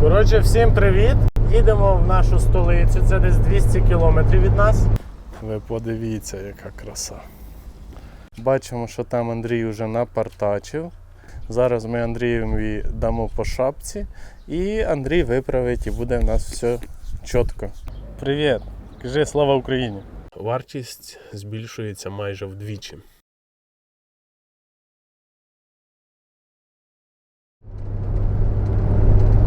Коротше, всім привіт! Їдемо в нашу столицю, це десь 200 кілометрів від нас. Ви подивіться, яка краса. Бачимо, що там Андрій вже напартачив. Зараз ми Андрієві дамо по шапці, і Андрій виправить і буде в нас все чітко. Привіт! Кажи слава Україні! Вартість збільшується майже вдвічі.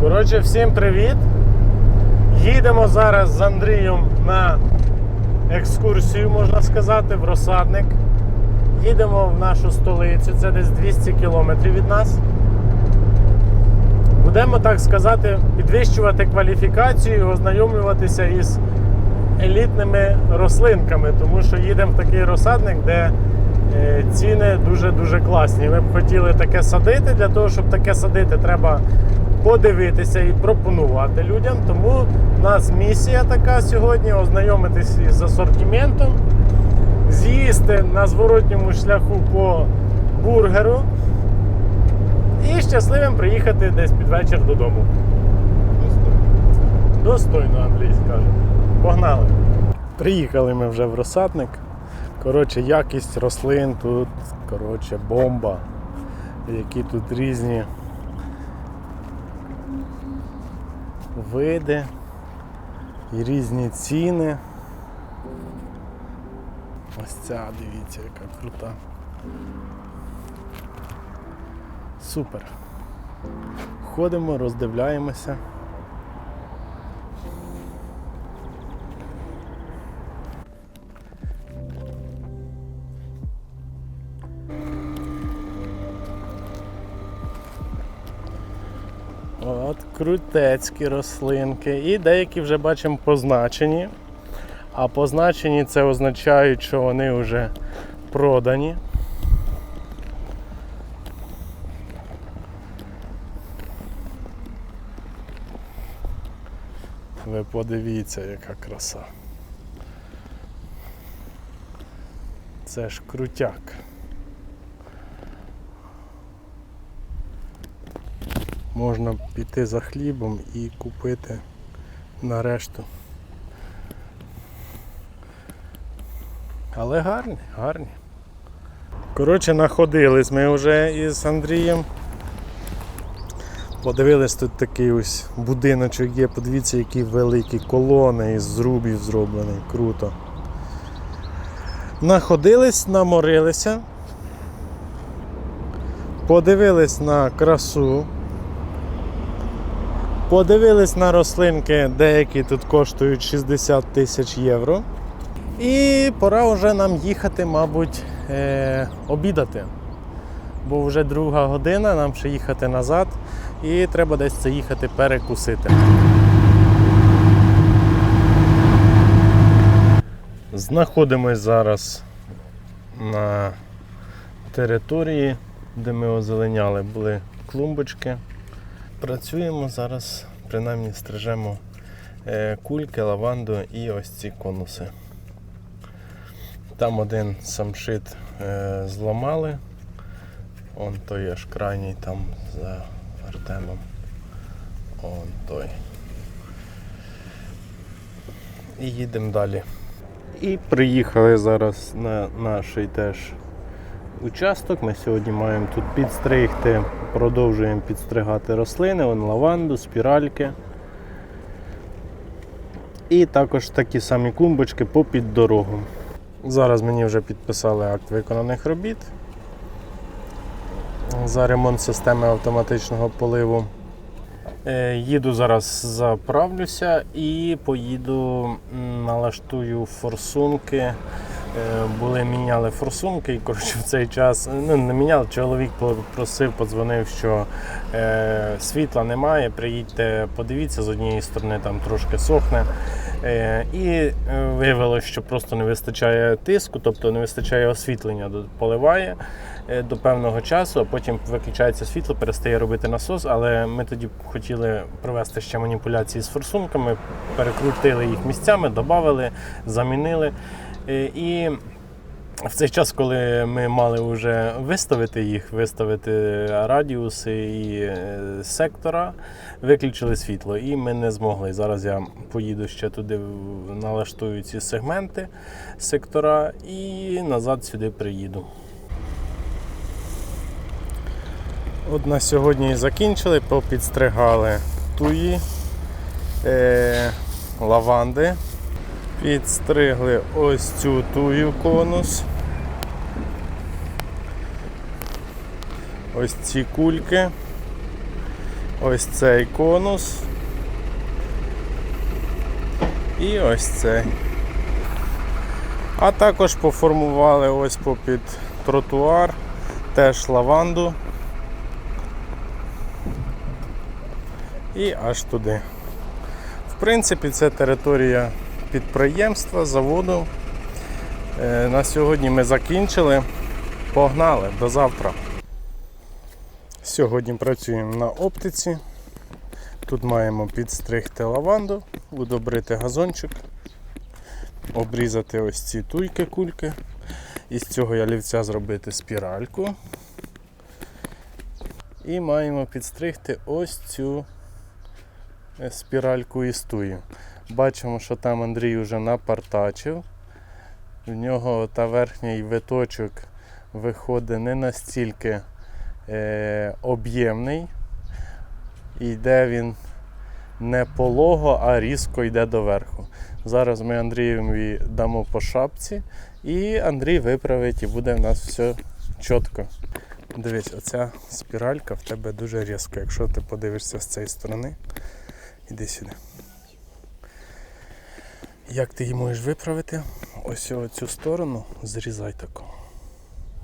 Коротше, всім привіт! Їдемо зараз з Андрієм на екскурсію, можна сказати, в розсадник. Їдемо в нашу столицю, це десь 200 кілометрів від нас. Будемо, так сказати, підвищувати кваліфікацію і ознайомлюватися із елітними рослинками, тому що їдемо в такий розсадник, де е, ціни дуже-дуже класні. Ми б хотіли таке садити. Для того, щоб таке садити, треба подивитися і пропонувати людям. Тому в нас місія така сьогодні ознайомитись із асортиментом, з'їсти на зворотньому шляху по бургеру і щасливим приїхати десь під вечір додому. Достойно, Андрій скаже. Погнали. Приїхали ми вже в розсадник. Коротше, якість рослин тут, коротше, бомба. Які тут різні види і різні ціни. Ось ця, дивіться, яка крута. Супер. Ходимо, роздивляємося. Крутецькі рослинки. І деякі вже бачимо позначені. А позначені це означає, що вони вже продані. Ви подивіться, яка краса. Це ж крутяк. Можна піти за хлібом і купити на решту. Але гарні, гарні. Коротше, находились ми вже із Андрієм. Подивились, тут такий ось будиночок є, подивіться, які великі колони із зрубів зроблені, круто. Находились, наморилися, подивились на красу, подивились на рослинки, деякі тут коштують 60 тисяч євро. І пора вже нам їхати, мабуть, е- обідати. Бо вже друга година, нам ще їхати назад, і треба десь це їхати перекусити. Знаходимось зараз на території, де ми озеленяли, були клумбочки. Працюємо зараз, принаймні стрижемо е, кульки, лаванду і ось ці конуси. Там один самшит е, зламали. Он той аж крайній там за Артемом. Он той. І їдемо далі. І приїхали зараз на наш теж участок. Ми сьогодні маємо тут підстригти, продовжуємо підстригати рослини, Вон лаванду, спіральки. І також такі самі клумбочки попід дорогу. Зараз мені вже підписали акт виконаних робіт за ремонт системи автоматичного поливу. Е, Їду зараз заправлюся і поїду налаштую форсунки. Е, Були міняли форсунки, і коротше в цей час ну не міняли. Чоловік попросив, подзвонив, що е, світла немає. Приїдьте, подивіться з однієї сторони, там трошки сохне. Е, і е, виявилося, що просто не вистачає тиску, тобто не вистачає освітлення, поливає е, до певного часу, а потім виключається світло, перестає робити насос. Але ми тоді хотіли провести ще маніпуляції з форсунками, перекрутили їх місцями, додали, замінили. Е, І В цей час, коли ми мали вже виставити їх, виставити радіуси і е, сектора, виключили світло, і ми не змогли. Зараз я поїду ще туди, налаштую ці сегменти сектора і назад сюди приїду. От на сьогодні і закінчили, попідстригали туї, е, лаванди. Підстригли ось цю тую конус. Ось ці кульки. Ось цей конус. І ось цей. А також поформували ось попід тротуар, теж лаванду. І аж туди. В принципі, це територія підприємства, заводу. Е, На сьогодні ми закінчили. Погнали до завтра. Сьогодні працюємо на оптиці. Тут маємо підстригти лаванду, удобрити газончик, обрізати ось ці туйки кульки. Із цього ялівця зробити спіральку. І маємо підстригти ось цю е, спіральку із туї. Бачимо, що там Андрій вже напартачив. В нього та верхній виточок виходить не настільки е, об'ємний. Йде він не полого, а різко йде доверху. Зараз ми Андрієві дамо по шапці, і Андрій виправить, і буде в нас все чітко. Дивись, оця спіралька в тебе дуже різка. Якщо ти подивишся з цієї сторони, іди сюди. Як ти її можеш виправити? Ось оцю сторону зрізай таку.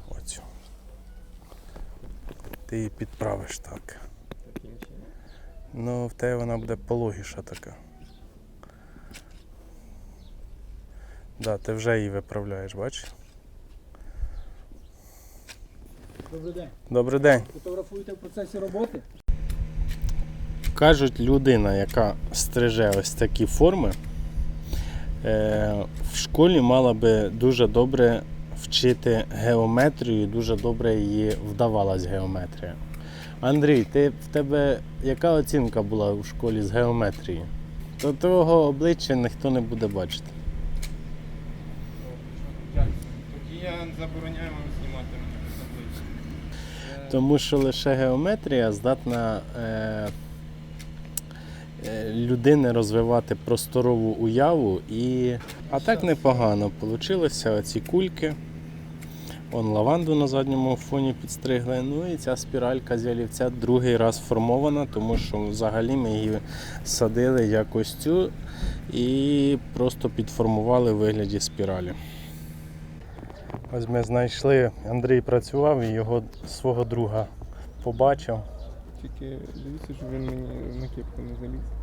Оцю. Ти її підправиш так. Ну, в тебе вона буде пологіша така. Да, ти вже її виправляєш, бачиш? Добрий день. Добрий день. Фотографуєте в процесі роботи? Кажуть, людина, яка стриже ось такі форми, в школі мала би дуже добре вчити геометрію, дуже добре її вдавалась геометрія. Андрій, ти, в тебе яка оцінка була у школі з геометрії? То твого обличчя ніхто не буде бачити. Тоді я забороняю вам знімати мене без обличчя. Е, Тому що лише геометрія здатна е, е, людини розвивати просторову уяву і. А так непогано вийшло. Оці кульки. Он лаванду на задньому фоні підстригли. Ну і ця спіралька з ялівця другий раз формована, тому що взагалі ми її садили як цю і просто підформували в вигляді спіралі. Ось ми знайшли, Андрій працював і його свого друга побачив. Тільки дивіться, щоб він мені на кепку не заліз.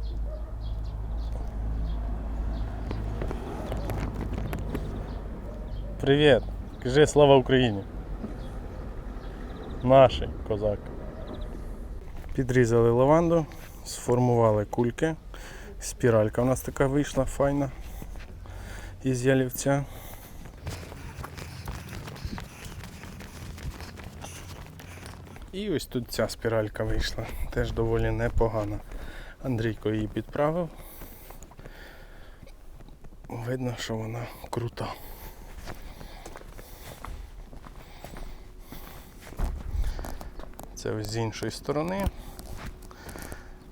Привіт! Кажи слава Україні! Наші козак. Підрізали лаванду, сформували кульки. Спіралька у нас така вийшла файна із ялівця. І ось тут ця спіралька вийшла, теж доволі непогана. Андрійко її підправив. Видно, що вона крута. Це з іншої сторони.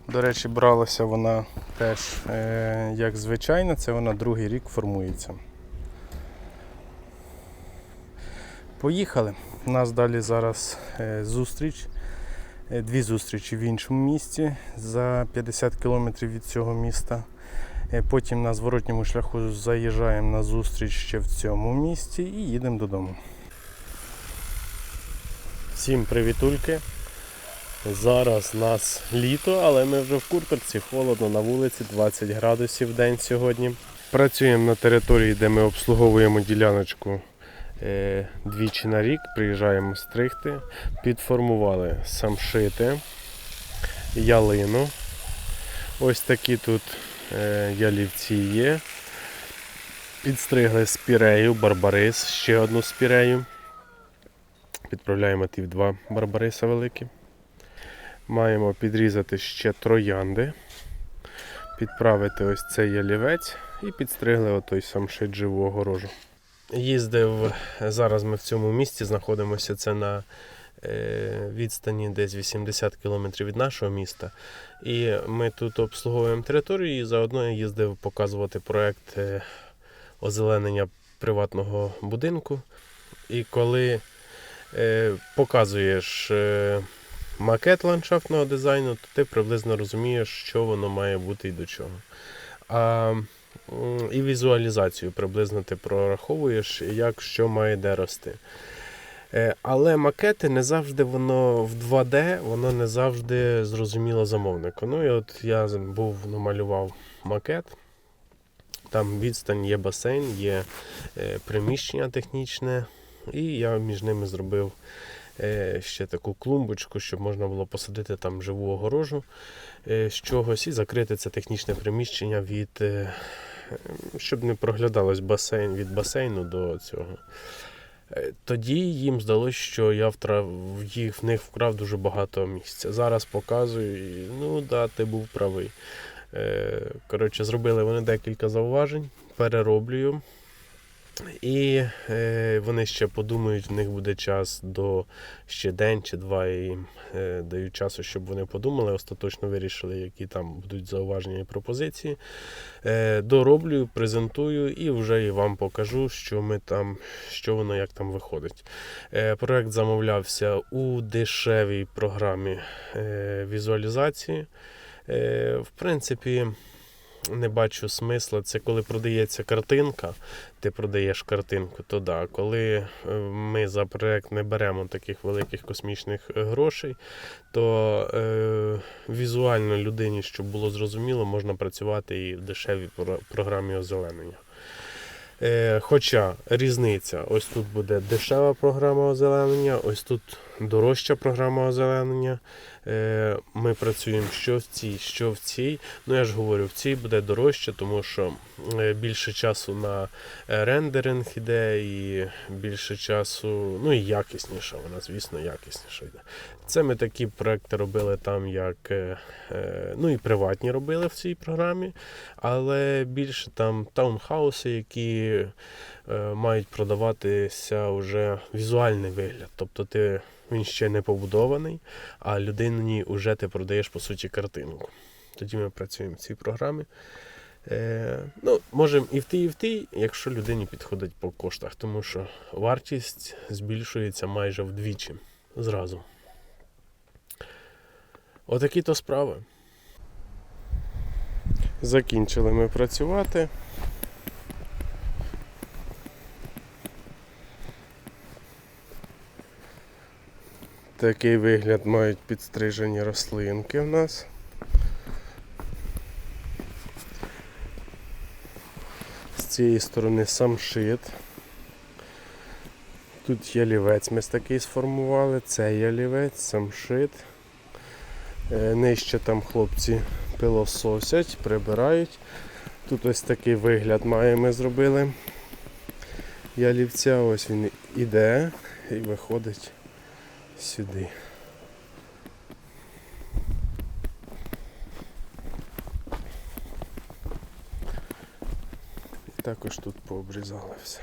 До речі, бралася вона теж е, як звичайна, це вона другий рік формується. Поїхали. У нас далі зараз е, зустріч. Е, Дві зустрічі в іншому місті за 50 кілометрів від цього міста. Е, Потім на зворотньому шляху заїжджаємо на зустріч ще в цьому місті і їдемо додому. Всім привітульки. Зараз у нас літо, але ми вже в куртці, холодно на вулиці, 20 градусів день сьогодні. Працюємо на території, де ми обслуговуємо діляночку е, двічі на рік, приїжджаємо стригти, підформували самшити, ялину. Ось такі тут е, ялівці є. Підстригли спірею, барбарис, ще одну спірею. Підправляємо ті два барбариса великі. Маємо підрізати ще троянди, підправити ось цей ялівець і підстригли отой самшит живу огорожу. Їздив, зараз ми в цьому місті знаходимося, це на е, відстані десь 80 км від нашого міста. І ми тут обслуговуємо територію і заодно я їздив показувати проект е, озеленення приватного будинку. І коли е, показуєш макет ландшафтного дизайну, то ти приблизно розумієш, що воно має бути і до чого. А, і візуалізацію приблизно ти прораховуєш, як що має де рости. Е, Але макети не завжди воно в 2D, воно не завжди зрозуміло замовнику. Ну і от я був намалював макет. Там відстань є басейн, є е, приміщення технічне, і я між ними зробив ще таку клумбочку, щоб можна було посадити там живу огорожу е, з чогось і закрити це технічне приміщення від. е, щоб не проглядалось басейн від басейну до цього. Е, Тоді їм здалося, що я втрав, їх, в них вкрав дуже багато місця. Зараз показую, і, ну да, ти був правий. Е, Коротше, зробили вони декілька зауважень, перероблюю. І е, вони ще подумають, в них буде час до ще день чи два. Я їм е, даю часу, щоб вони подумали, остаточно вирішили, які там будуть зауваження і пропозиції. Е, дороблю, презентую і вже і вам покажу, що ми там, що воно як там виходить. Е, проект замовлявся у дешевій програмі е, візуалізації. Е, в принципі, не бачу смисла. Це коли продається картинка, ти продаєш картинку, то да. Коли е, ми за проект не беремо таких великих космічних е, грошей, то е, візуально людині, щоб було зрозуміло, можна працювати і в дешевій програмі озеленення. Е, хоча різниця, ось тут буде дешева програма озеленення, ось тут дорожча програма озеленення. Е, ми працюємо що в цій, що в цій. Ну я ж говорю, в цій буде дорожче, тому що е, більше часу на е, рендеринг іде, і більше часу, ну і якісніша, вона, звісно, якісніша йде. Це ми такі проекти робили там, як ну і приватні робили в цій програмі, але більше там таунхауси, які мають продаватися вже візуальний вигляд. Тобто ти, він ще не побудований, а людині вже ти продаєш по суті картинку. Тоді ми працюємо в цій програмі. Е, ну, можемо і в тій, і в тій, якщо людині підходить по коштах, тому що вартість збільшується майже вдвічі зразу. Отакі то справи. Закінчили ми працювати. Такий вигляд мають підстрижені рослинки в нас. З цієї сторони самшит. Тут ялівець ми такий сформували, це ялівець, самшит. Е, Нижче там хлопці пилососять, прибирають. Тут ось такий вигляд має ми зробили. Ялівця, ось він іде і виходить сюди. І також тут пообрізали все.